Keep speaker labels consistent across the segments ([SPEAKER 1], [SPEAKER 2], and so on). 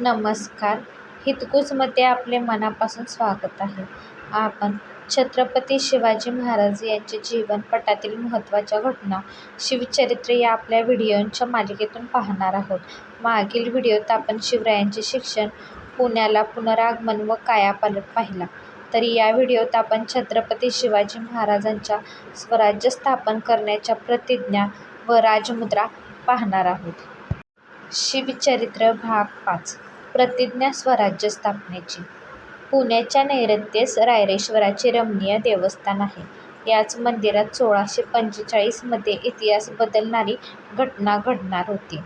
[SPEAKER 1] नमस्कार. हितगुजमध्ये आपले मनापासून स्वागत आहे. आपण छत्रपती शिवाजी महाराज यांचे जीवनपटातील महत्त्वाच्या घटना शिवचरित्र या आपल्या व्हिडिओंच्या मालिकेतून पाहणार आहोत. मागील व्हिडिओत आपण शिवरायांचे शिक्षण पुण्याला पुनरागमन व कायापालट पाहिला. तर या व्हिडिओत आपण छत्रपती शिवाजी महाराजांच्या स्वराज्य स्थापन करण्याच्या प्रतिज्ञा व राजमुद्रा पाहणार आहोत. शिवचरित्र भाग पाच. प्रतिज्ञा स्वराज्य स्थापनेची. पुण्याच्या नैऋत्येस रायरेश्वराचे रमणीय देवस्थान आहे. याच मंदिरात सोळाशे पंचेचाळीसमध्ये इतिहास बदलणारी घटना घडणार होती.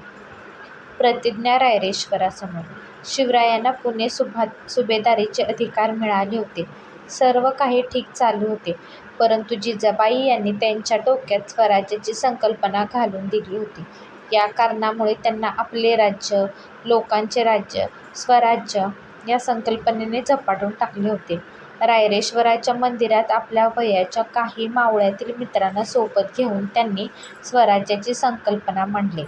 [SPEAKER 1] प्रतिज्ञा रायरेश्वरासमोर. शिवरायांना पुणे सुभा सुभेदारीचे अधिकार मिळाले होते. सर्व काही ठीक चालू होते. परंतु जिजाबाई यांनी त्यांच्या डोक्यात स्वराज्याची संकल्पना घालून दिली होती. या कारणामुळे त्यांना आपले राज्य लोकांचे राज्य स्वराज्य या संकल्पनेने झपाटून टाकले होते. रायरेश्वराच्या मंदिरात आपल्या वयाच्या काही मावळ्यातील मित्रांना सोबत घेऊन त्यांनी स्वराज्याची संकल्पना मांडली.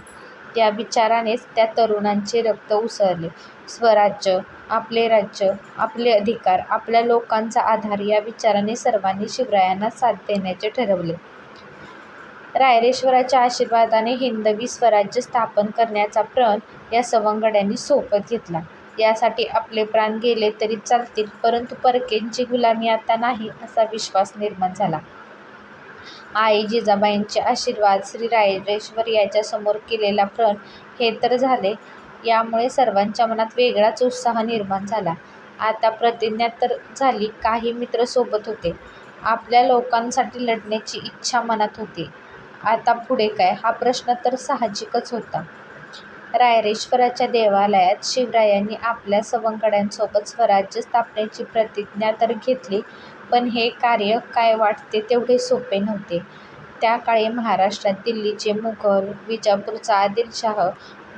[SPEAKER 1] या विचारानेच त्या तरुणांचे रक्त उसळले. स्वराज्य आपले राज्य आपले अधिकार आपल्या लोकांचा आधार या विचाराने सर्वांनी शिवरायांना साथ देण्याचे ठरवले. रायरेश्वराच्या आशीर्वादाने हिंदवी स्वराज्य स्थापन करण्याचा प्रण या सवंगड्यांनी सोबत घेतला. यासाठी आपले प्राण गेले तरी चालतील परंतु परकेंची गुलामी आता नाही असा विश्वास निर्माण झाला. आई जिजाबाईंचे आशीर्वाद श्री रायरेश्वर याच्यासमोर केलेला प्रण हे तर झाले यामुळे सर्वांच्या मनात वेगळाच उत्साह निर्माण झाला. आता प्रतिज्ञा तर झाली काही मित्र सोबत होते. आपल्या लोकांसाठी लढण्याची इच्छा मनात होती. आता पुढे काय? हा प्रश्न तर साहजिकच होता. रायरेश्वराच्या देवालयात शिवरायांनी आपल्या सवंगड्यांसोबत स्वराज्य स्थापनेची प्रतिज्ञा तर घेतली पण हे कार्य काय वाटते तेवढे सोपे नव्हते. त्या काळी महाराष्ट्रात दिल्लीचे मुघल विजापूरचा आदिलशाह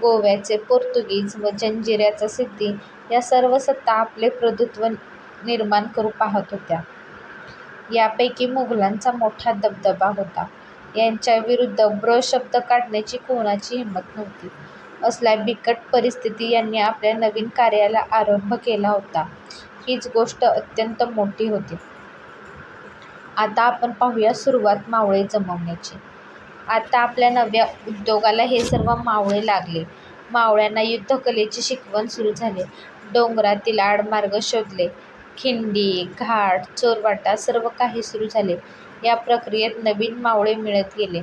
[SPEAKER 1] गोव्याचे पोर्तुगीज व जंजिऱ्याचा सिद्धी या सर्व सत्ता आपले प्रभुत्व निर्माण करू पाहत होत्या. यापैकी मुघलांचा मोठा दबदबा होता. यांच्या विरुद्ध ब्र शब्द काढण्याची कोणाची हिंमत नव्हती. असल्या बिकट परिस्थिती यांनी आपल्या नवीन कार्याला आरंभ केला होता. हीच गोष्ट अत्यंत मोठी होती. आता आपण पाहूया सुरुवात मावळे जमवण्याची. आता आपल्या नव्या उद्योगाला हे सर्व मावळे लागले. मावळ्यांना युद्धकलेची शिकवण सुरू झाली. डोंगरातील आडमार्ग शोधले. खिंडी घाट चोरवाटा सर्व काही सुरू झाले. या प्रक्रियेत नवीन मावळे मिळत गेले.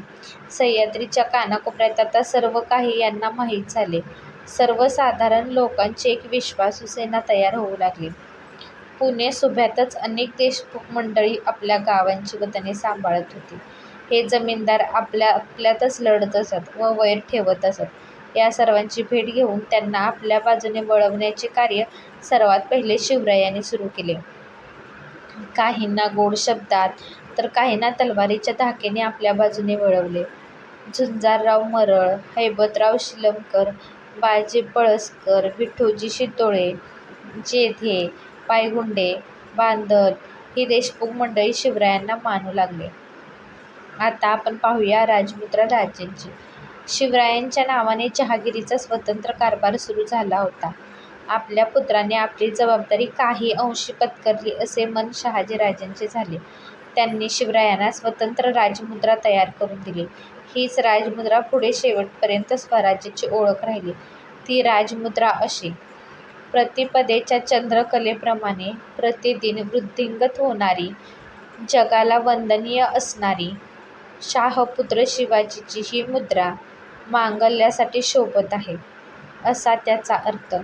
[SPEAKER 1] सह्याद्रीच्या कानाकोपऱ्यात आता सर्व काही यांना माहीत झाले. सर्वसाधारण लोकांची एक विश्वासू सेना तयार होऊ लागली. पुणे सुभ्यातच अनेक देशमुख मंडळी आपल्या गावांची वतने सांभाळत होती. हे जमीनदार आपल्या आपल्यातच लढत असत व वैर ठेवत असत. या सर्वांची भेट घेऊन त्यांना आपल्या बाजूने वळवण्याचे कार्य सर्वात पहिले शिवरायांनी सुरू केले. काहींना गोड शब्दात तर काहींना तलवारीच्या धाकेने आपल्या बाजूने वळवले. झुंजारराव मरळ हैबतराव शिलमकर बाळजी पळसकर विठोजी शितोळे जेधे पायगुंडे बांदल ही देशमुख मंडळी शिवरायांना मानू लागले. आता आपण पाहूया राजमित्र राजेंची. शिवरायांच्या नावाने जहागिरीचा स्वतंत्र कारभार सुरू झाला होता. आपल्या पुत्राने आपली जबाबदारी काही अंशी पत्करली असे मन शहाजीराजांचे झाले. त्यांनी शिवरायांना स्वतंत्र राजमुद्रा तयार करून दिली. हीच राजमुद्रा पुढे शेवटपर्यंत स्वराज्याची ओळख राहिली. ती राजमुद्रा अशी. प्रतिपदेच्या चंद्रकलेप्रमाणे प्रतिदिन वृद्धिंगत होणारी जगाला वंदनीय असणारी शाहपुत्र शिवाजीची ही मुद्रा मांगल्यासाठी शोभत आहे असा त्याचा अर्थ.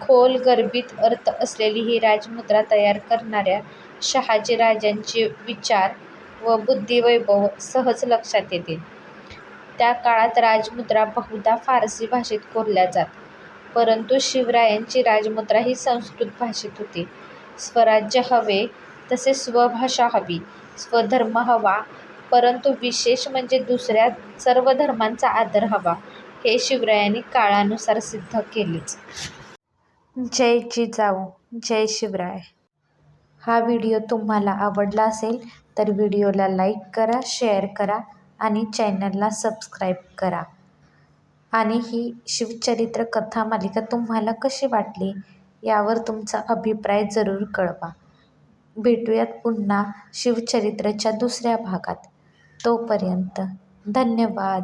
[SPEAKER 1] खोल गर्भित अर्थ असलेली ही राजमुद्रा तयार करणाऱ्या शहाजीराजांचे विचार व बुद्धिवैभव सहज लक्षात येते. त्या काळात राजमुद्रा बहुधा फारसी भाषेत कोरल्या जात परंतु शिवरायांची राजमुद्रा ही संस्कृत भाषेत होती. स्वराज्य हवे तसे स्वभाषा हवी स्वधर्म हवा परंतु विशेष म्हणजे दुसऱ्या सर्व धर्मांचा आदर हवा हे शिवरायांनी काळानुसार सिद्ध केलेच. जय जिजाऊ जय शिवराय. हा व्हिडिओ तुम्हाला आवडला असेल तर व्हिडिओला लाईक करा शेअर करा आणि चॅनलला सबस्क्राईब करा. आणि ही शिवचरित्र कथा मालिका तुम्हाला कशी वाटली यावर तुमचा अभिप्राय जरूर कळवा. भेटूयात पुन्हा शिवचरित्रच्या दुसऱ्या भागात. तोपर्यंत धन्यवाद.